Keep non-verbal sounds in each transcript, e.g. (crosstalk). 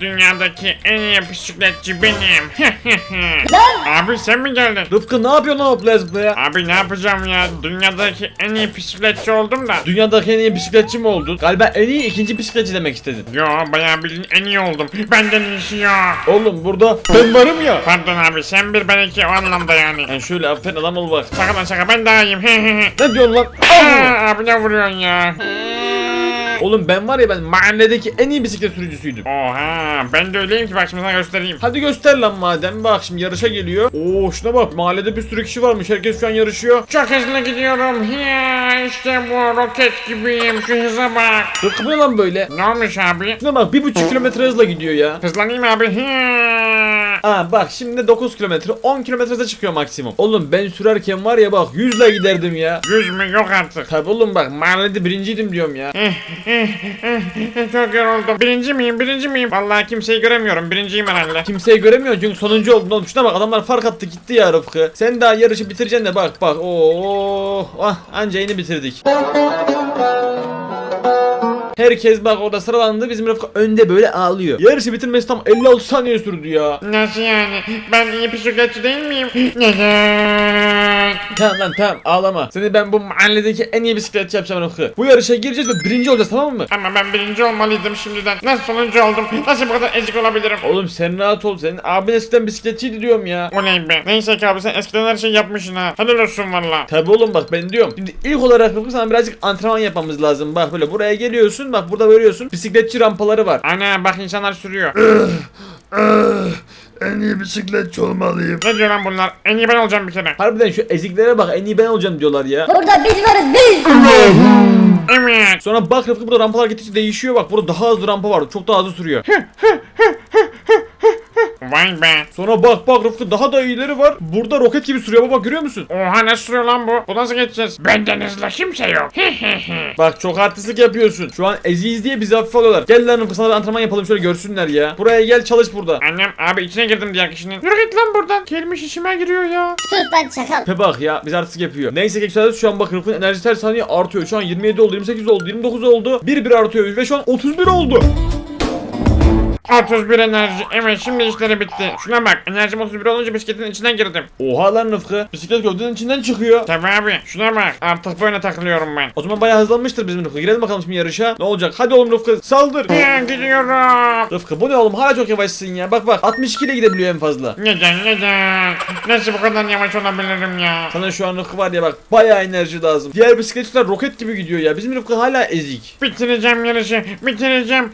dünyadaki en iyi bisikletçi benim. (laughs) Abi sen mi geldin? Rıfkı ne yapıyorsun lan hopla zıplaya? Abi ne yapacağım ya? Dünyadaki en iyi bisikletçi oldum da. Dünyadaki en iyi bisikletçi mi oldun? Galiba en iyi ikinci bisikletçi demek istedin. Yo bayağı bildiğin en iyi oldum. Benden iyisi yok. Oğlum burada ben varım ya. Pardon abi sen bir ben iki o anlamda yani. Yani şöyle aferin adam ol bak. Şaka lan şaka ben daha iyiyim. (laughs) Ne diyorsun lan? Aa, abi ne vuruyorsun ya? Oğlum ben var ya ben mahalledeki en iyi bisiklet sürücüsüydüm. Oha ben de öyleyim ki bak şimdi sana göstereyim. Hadi göster lan madem. Bak şimdi yarışa geliyor. Oo şuna bak. Mahallede bir sürü kişi varmış. Herkes şu an yarışıyor. Çok hızlı gidiyorum. Ya işte bu roket gibiyim. Şu hıza bak. Ne lan böyle? Ne olmuş abi? Şuna bak bir buçuk kilometre hızla gidiyor ya. Hızlanayım abi. Ya. Aa bak şimdi 9 kilometre 10 kilometre hıza çıkıyor maksimum. Oğlum ben sürerken var ya bak 100 ile giderdim ya. Yüz mü yok artık. Tabi oğlum bak mahallede birinciydim diyorum ya. Çok yoruldum. Birinci miyim? Birinci miyim? Vallahi kimseyi göremiyorum. Birinciyim herhalde. Kimseyi göremiyorsun çünkü sonuncu oldun oğlum. Şuna bak adamlar fark attı gitti ya Rıfkı. Sen daha yarışı bitireceksin de bak bak. Oo, ah anca yeni bitirdik. Herkes bak orada sıralandı bizim Rıfkı önde böyle ağlıyor. Yarışı bitirmesi tam 56 saniye sürdü ya. Nasıl yani? Ben iyi bisikletçi değil miyim? Neden? (laughs) Tamam lan tamam ağlama. Seni ben bu mahalledeki en iyi bisikletçi yapacağım Rıfkı. Bu yarışa gireceğiz ve birinci olacağız tamam mı? Ama ben birinci olmalıydım şimdiden. Nasıl sonuncu oldum? Nasıl bu kadar ezik olabilirim? Oğlum sen rahat ol. Senin abin eskiden bisikletçiydi diyorum ya. Oley be. Neyse ki abi sen eskiden her şeyi yapmışsın ha. Helal olsun valla. Tabi oğlum bak ben diyorum. Şimdi ilk olarak Rıfkı sana birazcık antrenman yapmamız lazım. Bak böyle buraya geliyorsun. Bak burada görüyorsun. Bisikletçi rampaları var. Ana bak insanlar sürüyor. En iyi bisikletçi olmalıyım. ne diyor lan bunlar? En iyi ben olacağım bir kere. Harbiden şu eziklere bak en iyi ben olacağım diyorlar ya. Burada biz varız biz. Evet. Sonra bak Rıfkı burada rampalar gittikçe değişiyor bak. Burada daha hızlı rampa var. Çok daha hızlı sürüyor. Vay be. Sonra bak bak Rıfkı daha da iyileri var. Burada roket gibi sürüyor. Bak görüyor musun? Oha ne sürüyor lan bu? Bu nasıl geçeceğiz? Benden hızlı kimse yok. Bak çok artistlik yapıyorsun. Şu an eziyiz diye bizi hafife alıyorlar. Gel lan Rıfkı sana bir antrenman yapalım şöyle görsünler ya. Buraya gel çalış burada. Annem abi içine girdim diğer kişinin. Yürü git lan buradan. Gelmiş içime giriyor ya. Sus lan çakal. Pe bak ya biz artistik yapıyor. Neyse ki yükseldi şu an bak Rıfkı'nın enerjisi her saniye artıyor. Şu an 27 oldu, 28 oldu, 29 oldu. 1 1 artıyor ve şu an 31 oldu. 31 enerji. Evet şimdi işleri bitti. Şuna bak. Enerjim 31 olunca bisikletin içine girdim. Oha lan Rıfkı. Bisiklet gövdenin içinden çıkıyor. Tabii abi. Şuna bak. Artık böyle takılıyorum ben. O zaman bayağı hızlanmıştır bizim Rıfkı. Girelim bakalım şimdi yarışa. Ne olacak? Hadi oğlum Rıfkı saldır. Ya, gidiyorum. Rıfkı bu ne oğlum? Hala çok yavaşsın ya. Bak bak 62 ile gidebiliyor en fazla. Neden neden? Nasıl bu kadar yavaş olabilirim ya? Sana şu an Rıfkı var ya bak bayağı enerji lazım. Diğer bisikletçiler roket gibi gidiyor ya. Bizim Rıfkı hala ezik. Bitireceğim yarışı. Bitireceğim.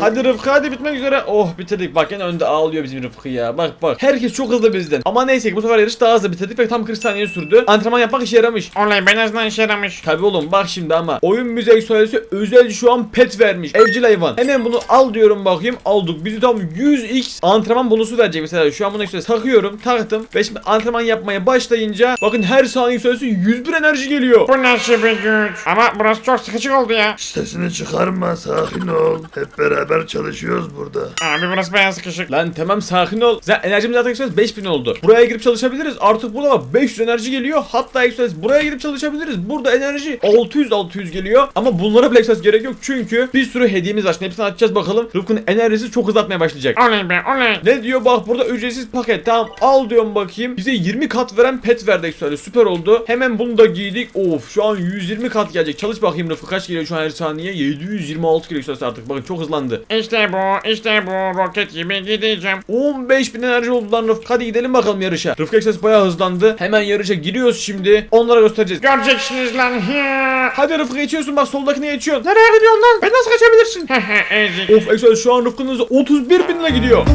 Hadi Rıfkı hadi bitmek üzere. Oh bitirdik. Bak yine önde ağlıyor bizim Rıfkı ya. Bak bak. Herkes çok hızlı bizden. Ama neyse ki bu sefer yarış daha hızlı bitirdik ve tam 40 saniye sürdü. Antrenman yapmak işe yaramış. Olay ben azından işe yaramış. Tabi oğlum bak şimdi ama oyun müzik söylesi özel şu an pet vermiş. Evcil hayvan. Hemen bunu al diyorum bakayım. Aldık. Bizi tam 100x antrenman bonusu verecek mesela. Şu an bunu işte takıyorum. Taktım. Ve şimdi antrenman yapmaya başlayınca bakın her saniye süresi 101 enerji geliyor. Bu nasıl bir güç? Ama burası çok sıkıcı oldu ya. Sesini çıkarma sakin ol. Hep beraber çalışıyoruz burada. Abi burası bayağı sıkışık. Lan tamam sakin ol. Zaten enerjimiz zaten yükselmez 5000 oldu. Buraya girip çalışabiliriz. Artık burada bak 500 enerji geliyor. Hatta yükselmez. Buraya girip çalışabiliriz. Burada enerji 600 600 geliyor. Ama bunlara bile yükselmez gerek yok. Çünkü bir sürü hediyemiz var. Şimdi hepsini açacağız bakalım. Rıfkı'nın enerjisi çok hızlatmaya başlayacak. Oley be oley. Ne diyor bak burada ücretsiz paket. Tamam al diyorum bakayım. Bize 20 kat veren pet verdik söyle. Süper oldu. Hemen bunu da giydik. Of şu an 120 kat gelecek. Çalış bakayım Rıfkı kaç geliyor şu an her saniye? 726 geliyor yükselmez artık. Bakın çok hızlandı. İşte bu işte bu roket gibi gideceğim. 15 bin enerji oldu lan Rıfkı. Hadi gidelim bakalım yarışa. Rıfkı Ekses bayağı hızlandı. Hemen yarışa giriyoruz şimdi. Onlara göstereceğiz. Göreceksiniz lan. (laughs) Hadi Rıfkı geçiyorsun bak soldakine geçiyorsun. Nereye gidiyorsun lan? Ben nasıl kaçabilirsin? (laughs) Ezik. of Ekses şu an Rıfkı'nın hızı 31 binle gidiyor.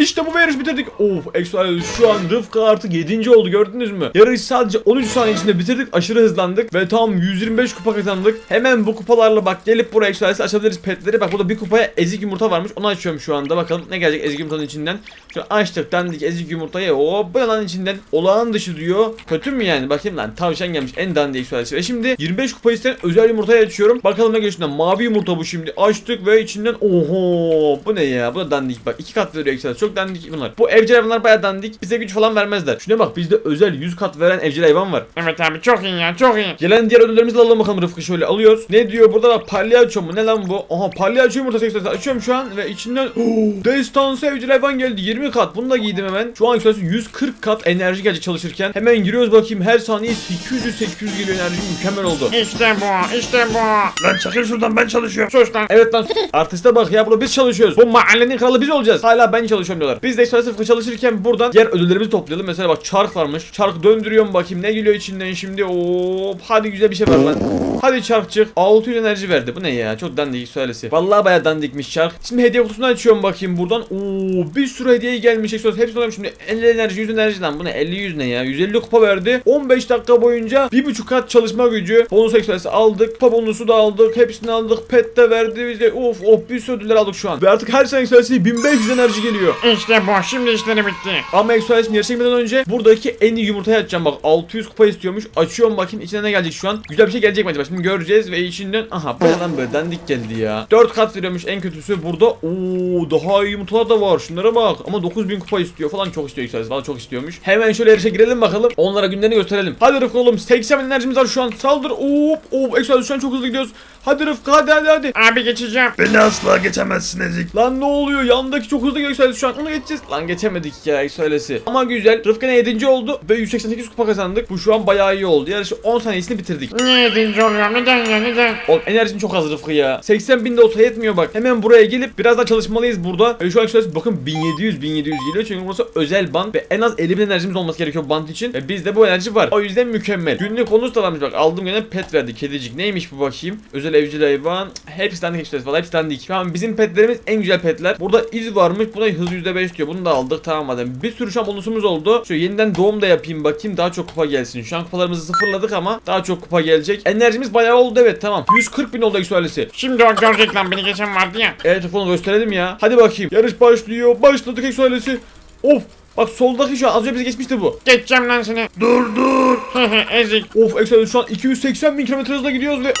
İşte bu yarış bitirdik. Of Exoales şu an Rıfkı artık 7. oldu gördünüz mü? Yarış sadece 13 saniye içinde bitirdik. Aşırı hızlandık ve tam 125 kupa kazandık. Hemen bu kupalarla bak gelip buraya Exoales'e açabiliriz petleri. Bak burada bir kupaya ezik yumurta varmış. Onu açıyorum şu anda. Bakalım ne gelecek ezik yumurtanın içinden. Şu açtık dandik ezik yumurtayı. Hop bu lan içinden olağan dışı diyor. Kötü mü yani? Bakayım lan tavşan gelmiş en dandik Exoales. Ve şimdi 25 kupa isteyen özel yumurtayı açıyorum. Bakalım ne geçinden. Mavi yumurta bu şimdi. Açtık ve içinden oho bu ne ya? Bu da dandik bak. iki kat veriyor Exoales. Çok dandik bunlar. Bu evcil hayvanlar bayağı dandik. Bize güç falan vermezler. Şuna bak bizde özel 100 kat veren evcil hayvan var. Evet abi çok iyi ya çok iyi. Gelen diğer ödüllerimizi alalım bakalım Rıfkı şöyle alıyoruz. Ne diyor burada da palyaço mu ne lan bu? Aha palyaço yumurta seksesi açıyorum şu an ve içinden (gasps) destansı evcil hayvan geldi 20 kat bunu da giydim hemen. Şu an yükselsi 140 kat enerji gelecek çalışırken. Hemen giriyoruz bakayım her saniye 800-800 geliyor enerji mükemmel oldu. İşte bu işte bu. Lan çakıl şuradan ben çalışıyorum. Sus lan. Evet lan artiste bak ya burada biz çalışıyoruz. Bu mahallenin kralı biz olacağız. Hala ben çalışıyorum diyorlar. Biz de ekstra sıfır çalışırken buradan diğer ödüllerimizi toplayalım. Mesela bak çark varmış. Çark döndürüyorum bakayım ne geliyor içinden şimdi. Hop hadi güzel bir şey ver lan. Hadi çarkçık. 600 enerji verdi. Bu ne ya? Çok dandik söylesi. Vallahi bayağı dandikmiş çark. Şimdi hediye kutusunu açıyorum bakayım buradan. Oo bir sürü hediye gelmiş. Hepsini alıyorum şimdi. 50 enerji 100 enerji lan. Bu ne? 50 100 ne ya? 150 kupa verdi. 15 dakika boyunca 1.5 kat çalışma gücü. Bonus ekstresi aldık. Kupa bonusu da aldık. Hepsini aldık. Pet de verdi bize. Of of bir sürü ödüller aldık şu an. Ve artık her sene ekstresi 1500 enerji geliyor. İşte bu şimdi işleri bitti. Ama Exoales'in yarışa gitmeden önce buradaki en iyi yumurtayı açacağım bak 600 kupa istiyormuş. Açıyorum bakayım içine ne gelecek şu an? Güzel bir şey gelecek mi acaba şimdi göreceğiz ve içinden aha bu lan böyle dandik geldi ya. 4 kat veriyormuş en kötüsü burada. Ooo daha iyi yumurtalar da var. Şunlara bak. Ama 9000 kupa istiyor falan. Çok istiyor Exoales valla çok istiyormuş. Hemen şöyle yarışa girelim bakalım. Onlara günlerini gösterelim. Hadi Rıfkı oğlum 80 bin enerjimiz var şu an. Saldır. Hop hop Exoales şu an çok hızlı gidiyoruz. Hadi Rıfkı hadi hadi hadi. Abi geçeceğim. Beni asla geçemezsin Ezik. Lan ne oluyor? Yandaki çok hızlı gidiyor Exoales şu an. Onu geçeceğiz. Lan geçemedik ya Exoales'i. Ama güzel. Rıfkı'na 7. oldu ve 188 kupa kazandık. Bu şu an bayağı iyi oldu. Yarışı 10 saniyesini bitirdik. Niye yedinci oluyorum neden ya neden? Oğlum enerjin çok az Rıfkı ya. 80 bin de olsa yetmiyor bak. Hemen buraya gelip biraz daha çalışmalıyız burada. Ve şu an Exoales bakın 1700 1700 geliyor. Çünkü burası özel band ve en az 50 bin enerjimiz olması gerekiyor band için. Ve bizde bu enerji var. O yüzden mükemmel. Günlük da varmış bak. Aldım gene pet verdi. Kedicik. Neymiş bu bakayım? Özel evcil hayvan. Hepsi dandik Exoales valla. Hepsi dandik. Şu an bizim petlerimiz en güzel petler. Burada iz varmış. Buna hız %5 diyor. Bunu da aldık. Tamam madem. Bir sürü şu an bonusumuz oldu. Şöyle yeniden doğum da yapayım bakayım. Daha çok kupa gelsin. Şu an kupalarımızı sıfırladık ama daha çok kupa gelecek. Enerjimiz bayağı oldu evet tamam. 140 bin oldu Exoales'i. Şimdi o görecek lan beni geçen vardı ya. Evet onu gösterelim ya. Hadi bakayım. Yarış başlıyor. Başladık Exoales'i. Of. Bak soldaki şu an az önce bizi geçmişti bu. Geçeceğim lan seni. Dur dur. (laughs) Ezik. Of Exoales şu an 280 bin kilometre hızla gidiyoruz ve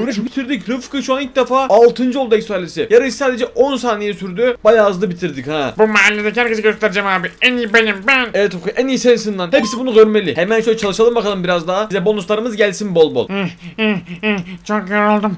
yarışı bitirdik. Rıfkı şu an ilk defa 6. oldu Exoales'i. Yarış sadece 10 saniye sürdü. Bayağı hızlı bitirdik ha. Bu mahalledeki herkese göstereceğim abi. En iyi benim ben. Evet Ufku en iyi sensin lan. Hepsi bunu görmeli. Hemen şöyle çalışalım bakalım biraz daha. Bize bonuslarımız gelsin bol bol. Çok yoruldum.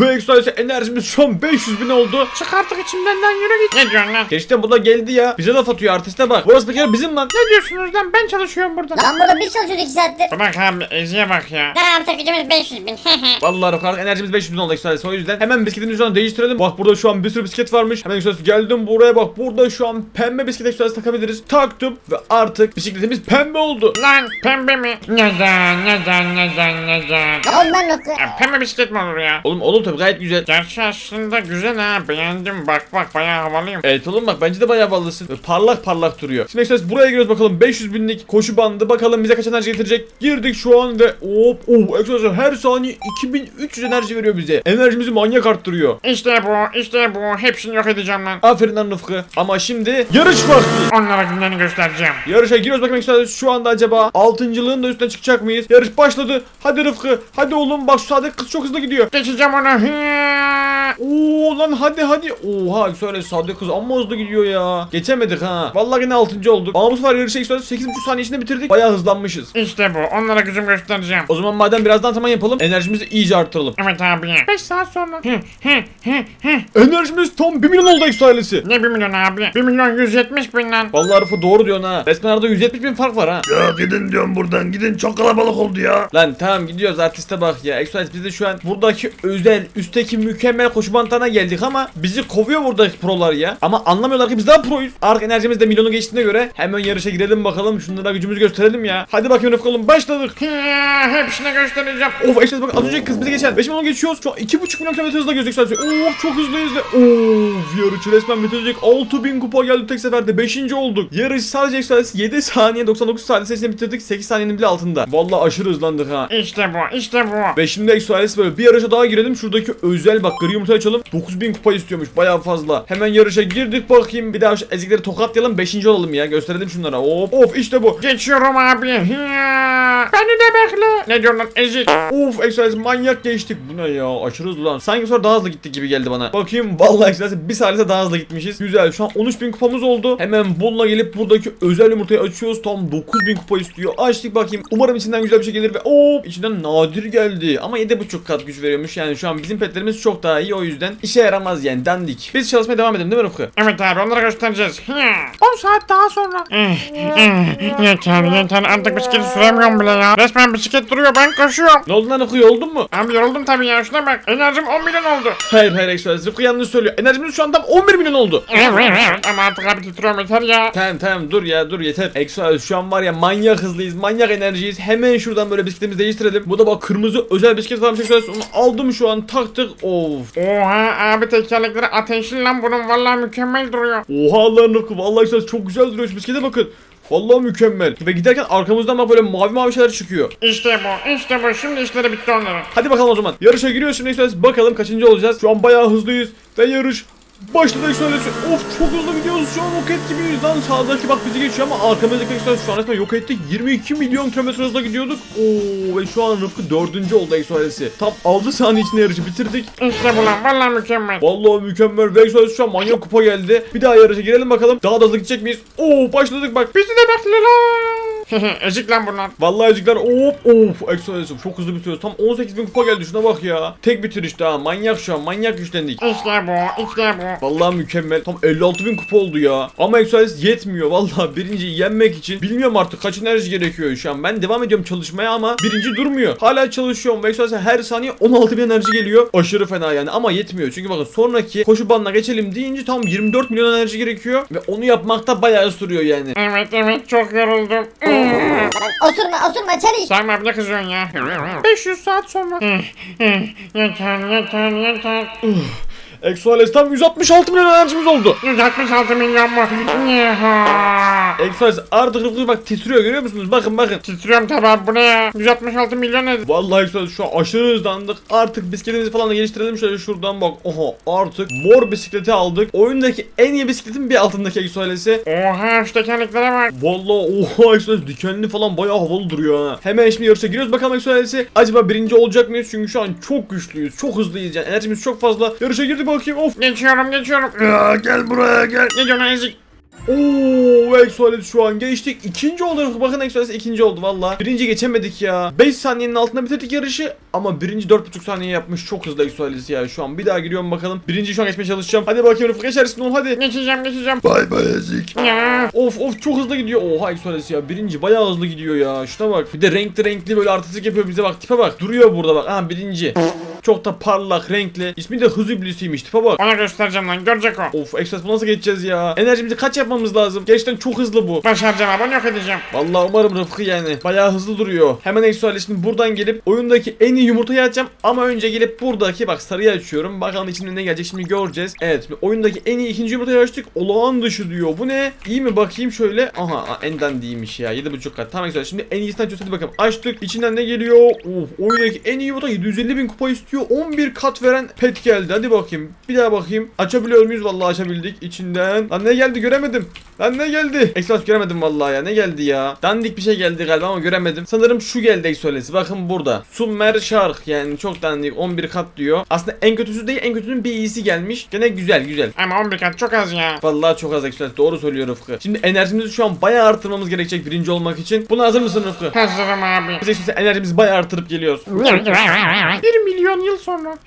Ve Exoales'e enerjimiz şu an 500 bin oldu. Çık artık içimden lan yürü git. Ne diyorsun lan? Gerçekten bu da geldi ya. Bize laf atıyor artiste bak. Burası bir kere bizim lan. Ne diyorsunuz lan ben çalışıyorum burada. Lan burada biz çalışıyoruz 2 saattir. Bak abi Ezi'ye bak ya. Tamam takıcımız 500 bin. (laughs) Vallahi Rıfkı artık enerjimiz 500 bin oldu Exoales. O yüzden hemen bisikletimizi şu an değiştirelim. Bak burada şu an bir sürü bisiklet varmış. Hemen Exoales geldim buraya bak. Burada şu an pembe bisiklet Exoales takabiliriz. Taktım ve artık bisikletimiz pembe oldu. Lan pembe mi? Neden neden neden neden? ne oldu lan Rıfkı? Ya, pembe bisiklet mi olur ya? Oğlum olur tabii gayet güzel. Gerçi aslında güzel ha beğendim bak bak bayağı havalıyım. Evet oğlum bak bence de bayağı. Böyle parlak parlak duruyor. Şimdi Express buraya giriyoruz bakalım 500 binlik koşu bandı bakalım bize kaç enerji getirecek. Girdik şu an ve hop oh Express her saniye 2300 enerji veriyor bize. Enerjimizi manyak arttırıyor. İşte bu işte bu hepsini yok edeceğim lan. Aferin lan Rıfkı. Ama şimdi yarış vakti. Onlara günlerini göstereceğim. Yarışa giriyoruz bakmak Express şu anda acaba altıncılığın da üstüne çıkacak mıyız? Yarış başladı. Hadi Rıfkı. Hadi oğlum bak şu saatte kız çok hızlı gidiyor. Geçeceğim onu. Hıa. Oo lan hadi hadi. Oha söyle sade kız amma hızlı gidiyor ya. Geçemedik ha. Vallahi yine 6. olduk. Ama bu sefer yarışı Express 8,5 saniye içinde bitirdik. Bayağı hızlanmışız. İşte bu onlara gücüm göstereceğim. O zaman madem birazdan antrenman yapalım, enerjimizi iyice arttıralım. Evet abi. 5 saat sonra. Hı, hı, hı, hı. Enerjimiz tam 1 milyon oldu Exo ailesi. ne 1 milyon abi? 1 milyon 170 bin lan. Vallahi Rıfı doğru diyorsun ha. Resmen arada 170 bin fark var ha. Ya gidin diyorum buradan gidin çok kalabalık oldu ya. Lan tamam gidiyoruz artiste bak ya. Exo ailesi biz de şu an buradaki özel, üstteki mükemmel koşu bantlarına geldik ama bizi kovuyor buradaki prolar ya. Ama anlamıyorlar ki biz daha proyuz. Ark enerjimiz de milyonu geçtiğine göre hemen yarışa girelim bakalım. Şunlara gücümüzü gösterelim ya. Hadi bakayım Rıfkı oğlum başladık. Hepsine göstereceğim. Of Exo bak az önceki kız bizi geçen. 5 milyon geçiyoruz. Şu an 2,5 milyon kilometre hızla gözük sadece. Of çok hızlıyız ve of yarışı resmen bitirecek. 6000 kupa geldi tek seferde. 5. olduk. Yarış sadece Exo 7 saniye 99 saniye içinde bitirdik. 8 saniyenin bile altında. Vallahi aşırı hızlandık ha. İşte bu işte bu. Ve şimdi Exo böyle bir yarışa daha girelim. Şuradaki özel bak gri yumurta açalım. 9000 kupa istiyormuş bayağı fazla. Hemen yarışa girdik bakayım. Bir daha şu ezikleri tokatlayalım 5. olalım ya. Gösterelim şunlara. Hop of işte bu. Geçiyorum abi. Beni de bekle. Ne diyorsun lan ezik? Of Express manyak geçtik. Bu ne ya? Aşırı hızlı lan. Sanki sonra daha hızlı gittik gibi geldi bana. Bakayım vallahi Express bir salise daha hızlı gitmişiz. Güzel. Şu an 13.000 kupamız oldu. Hemen bununla gelip buradaki özel yumurtayı açıyoruz. Tam 9.000 kupa istiyor. Açtık bakayım. Umarım içinden güzel bir şey gelir ve hop içinden nadir geldi. Ama 7.5 kat güç veriyormuş. Yani şu an bizim petlerimiz çok daha iyi. O yüzden işe yaramaz yani dandik. Biz çalışmaya devam edelim değil mi Rıfkı? Evet abi onları göstereceğiz. 10 saat daha sonra. yeter yeter artık bisikleti süremiyorum bile ya. Resmen bisiklet duruyor ben koşuyorum. Ne oldu lan Rıfkı yoruldun mu? Abi yoruldum tabii ya şuna bak. Enerjim 10 milyon oldu. Hayır hayır Express. Rıfkı yanlış söylüyor. Enerjimiz şu an tam 11 milyon oldu. Ama artık abi titriyorum yeter ya. Tamam tamam dur ya dur yeter. Exo şu an var ya manyak hızlıyız, manyak enerjiyiz. Hemen şuradan böyle bisikletimizi değiştirelim. Bu da bak kırmızı özel bisiklet falan Exo onu aldım şu an taktık. Of. Oha abi tekerlekleri ateşli lan bunun vallahi mükemmel duruyor. Oha lan Rıfkı vallahi Exo çok güzel duruyor şu bisiklete bakın. Vallahi mükemmel. Ve giderken arkamızdan bak böyle mavi mavi şeyler çıkıyor. İşte bu işte bu şimdi işleri bitti onların. Hadi bakalım o zaman. Yarışa giriyoruz şimdi Exo bakalım kaçıncı olacağız. Şu an bayağı hızlıyız ve yarış Başladı Exo Of çok hızlı gidiyoruz. Şu an roket gibiyiz lan? Sağdaki bak bizi geçiyor ama arkamızdaki Exo şu an resmen yok ettik 22 milyon kilometre hızla gidiyorduk. Oo ve şu an Rıfkı dördüncü oldu Exo Tam 6 saniye içinde yarışı bitirdik. İşte bu lan vallahi mükemmel. Vallahi mükemmel. Ve Exo şu an manyak kupa geldi. Bir daha yarışa girelim bakalım. Daha da hızlı gidecek miyiz? Oo başladık bak. Bizi de bekle lan. (laughs) Ezik lan bunlar. Vallahi ezikler hop of Exo çok hızlı bitiriyoruz tam 18 bin kupa geldi şuna bak ya Tek bitiriş daha manyak şu an manyak güçlendik İşte bu işte bu. Vallahi mükemmel. Tam 56 bin kupa oldu ya. Ama Exoales yetmiyor. Vallahi birinciyi yenmek için. Bilmiyorum artık kaç enerji gerekiyor şu an. Ben devam ediyorum çalışmaya ama birinci durmuyor. Hala çalışıyorum. Ve Exoales'e her saniye 16 bin enerji geliyor. Aşırı fena yani ama yetmiyor. Çünkü bakın sonraki koşu bandına geçelim deyince tam 24 milyon enerji gerekiyor. Ve onu yapmakta bayağı sürüyor yani. Evet evet çok yoruldum. Osurma osurma çalış. Sen abi ne kızıyorsun ya? 500 saat sonra. yeter yeter yeter. Exoales tam 166 milyon enerjimiz oldu. 166 milyon mu? Yeha. Exoales artık Rıfkı bak titriyor görüyor musunuz? Bakın bakın. Titriyorum tabi abi bu ne ya? 166 milyon nedir? Vallahi Exoales şu an aşırı hızlandık. Artık bisikletimizi falan da geliştirelim. Şöyle şuradan bak. Oha artık mor bisikleti aldık. Oyundaki en iyi bisikletin bir altındaki Exoales'i. Oha şu tekerleklere bak. Vallahi oha Exoales dikenli falan bayağı havalı duruyor ha. Hemen şimdi yarışa giriyoruz bakalım Exoales'i. Acaba birinci olacak mıyız? Çünkü şu an çok güçlüyüz. Çok hızlıyız yani. Enerjimiz çok fazla. Yarışa girdik bakayım. Of. Geçiyorum geçiyorum. Ya gel buraya gel. Lan ezik? Oo Exoales şu an geçtik. İkinci oldu. Bakın Exoales ikinci oldu valla. Birinci geçemedik ya. 5 saniyenin altında bitirdik yarışı. Ama birinci 4,5 saniye yapmış. Çok hızlı Exoales ya şu an. Bir daha giriyorum bakalım. Birinci şu an geçmeye çalışacağım. Hadi bakayım Rıfkı geçersin oğlum hadi. Geçeceğim geçeceğim. Bay bay ezik. Ya. Of of çok hızlı gidiyor. Oha Exoales ya. Birinci bayağı hızlı gidiyor ya. Şuna bak. Bir de renkli renkli böyle artistik yapıyor bize bak. Tipe bak. Duruyor burada bak. Ha birinci. Çok da parlak, renkli. İsmi de hız iblisiymiş. Tipe bak. Ona göstereceğim lan görecek o. Of bu nasıl geçeceğiz ya? Enerjimizi kaç yapmamız lazım? Gerçekten çok hızlı bu. Başaracağım onu yok edeceğim. Vallahi umarım Rıfkı yani. Bayağı hızlı duruyor. Hemen Exoale şimdi buradan gelip oyundaki en iyi yumurtayı açacağım. Ama önce gelip buradaki bak sarıyı açıyorum. Bakalım içinde ne gelecek şimdi göreceğiz. Evet şimdi oyundaki en iyi ikinci yumurtayı açtık. Olağan dışı diyor. Bu ne? İyi mi bakayım şöyle. Aha aa, enden değilmiş ya. 7.5 kat. Tamam Exoale şimdi en açıyoruz. Hadi bakalım. Açtık. İçinden ne geliyor? Of oyundaki en iyi yumurta 750 bin kupa istiyor. 11 kat veren pet geldi. Hadi bakayım. Bir daha bakayım. Açabiliyor muyuz? Vallahi açabildik. İçinden. Lan ne geldi göremedim. Lan ne geldi? Exos göremedim vallahi ya. Ne geldi ya? Dandik bir şey geldi galiba ama göremedim. Sanırım şu geldi Exolesi. Bakın burada. Summer Shark yani çok dandik 11 kat diyor. Aslında en kötüsü değil en kötünün bir iyisi gelmiş. Gene güzel güzel. Ama 11 kat çok az ya. Vallahi çok az Exoles. Doğru söylüyor Rıfkı. Şimdi enerjimizi şu an bayağı arttırmamız gerekecek birinci olmak için. Buna hazır mısın Rıfkı? Hazırım abi. Biz Exoles'e enerjimizi bayağı arttırıp geliyoruz. 1 milyon yıl sonra. (laughs)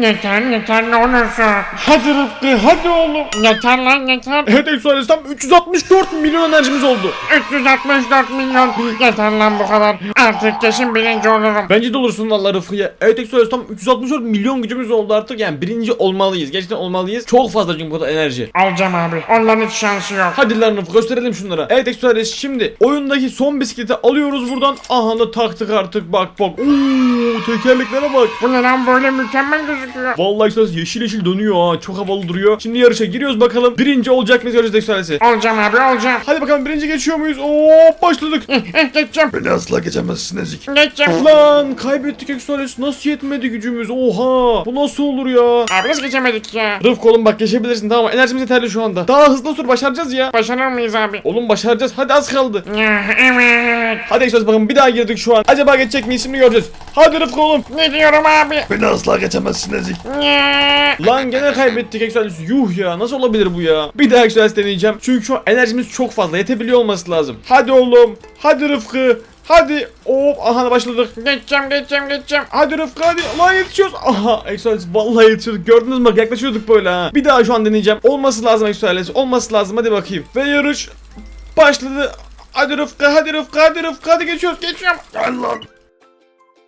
yeter yeter ne olursun. Hadi Rıfkı hadi oğlum. Yeter lan yeter. Exoles tam 364 milyon enerjimiz oldu. 364 milyon. Yeter lan bu kadar. Artık kesin birinci olurum. Bence de olursun vallahi Rıfkı'ya. Evet Exoles tam 364 milyon gücümüz oldu artık. Yani birinci olmalıyız. Gerçekten olmalıyız. Çok fazla çünkü bu kadar enerji. Alacağım abi. Onların hiç şansı yok. Hadi lan Rıfkı gösterelim şunlara. Evet Exoles şimdi oyundaki son bisikleti alıyoruz buradan. Aha da taktık artık bak bak. Oo güzelliklere bak. Bu ne lan böyle mükemmel gözüküyor. Vallahi işte yeşil yeşil dönüyor ha. Çok havalı duruyor. Şimdi yarışa giriyoruz bakalım. Birinci olacak mıyız göreceğiz ekstralesi. Olacağım abi olacağım. Hadi bakalım birinci geçiyor muyuz? Oo başladık. (laughs) Geçeceğim. Beni asla geçemezsin Ezik. Geçeceğim. Lan kaybettik ekstralesi. Nasıl yetmedi gücümüz? Oha. Bu nasıl olur ya? Abi nasıl geçemedik ya? Rıfkı oğlum bak geçebilirsin tamam mı? Enerjimiz yeterli şu anda. Daha hızlı sür başaracağız ya. Başarır mıyız abi? Oğlum başaracağız. Hadi az kaldı. Evet. Hadi ekstralesi bakın bir daha girdik şu an. Acaba geçecek miyiz şimdi göreceğiz. Hadi Rıfkı oğlum. Ne diyorum abi? Beni asla geçemezsin Ezik. Ya. Lan gene kaybettik ekstralesi. Yuh ya nasıl olabilir bu ya? Bir daha ekstralesi deneyeceğim. Çünkü şu an enerjimiz çok fazla. Yetebiliyor olması lazım. Hadi oğlum. Hadi Rıfkı. Hadi. Hop aha başladık. Geçeceğim geçeceğim geçeceğim. Hadi Rıfkı hadi. Lan yetişiyoruz. Aha Exoales vallahi yetişiyorduk. Gördünüz mü? Yaklaşıyorduk böyle ha. Bir daha şu an deneyeceğim. Olması lazım Exoales. Olması lazım. Hadi bakayım. Ve yarış başladı. Hadi Rıfkı hadi Rıfkı hadi Rıfkı hadi geçiyoruz geçiyorum. Gel lan.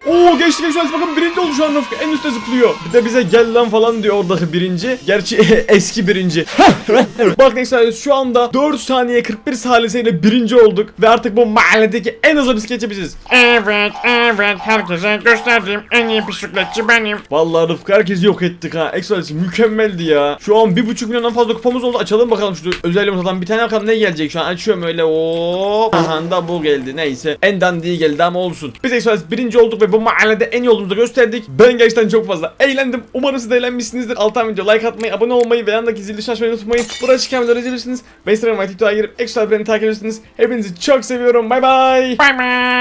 Oo geçtik Exoales bakın birinci oldu şu an Rıfkı. En üstte zıplıyor. Bir de bize gel lan falan diyor oradaki birinci. Gerçi (laughs) eski birinci. (laughs) Bak Exoales şu anda 4 saniye 41 saliseyle birinci olduk. Ve artık bu mahalledeki en hızlı bisikletçi biziz. Evet evet herkese gösterdiğim en iyi bisikletçi benim. Vallahi Rıfkı herkesi yok ettik ha. Exoales mükemmeldi ya. Şu an 1.5 milyondan fazla kupamız oldu. Açalım bakalım şu özel yumurtadan bir tane bakalım ne gelecek şu an. Açıyorum öyle hop. Aha da bu geldi neyse. En dandiği geldi ama olsun. Biz Exoales birinci olduk ve bu mahallede en iyi olduğumuzu gösterdik. Ben gerçekten çok fazla eğlendim. Umarım siz de eğlenmişsinizdir. Alttan video like atmayı, abone olmayı ve yanındaki zil düşen açmayı unutmayın. Burada çıkan videoları izleyebilirsiniz. Ve Instagram ve TikTok'a girip Exoales beni takip edebilirsiniz. Hepinizi çok seviyorum. Bay bay. Bye bye.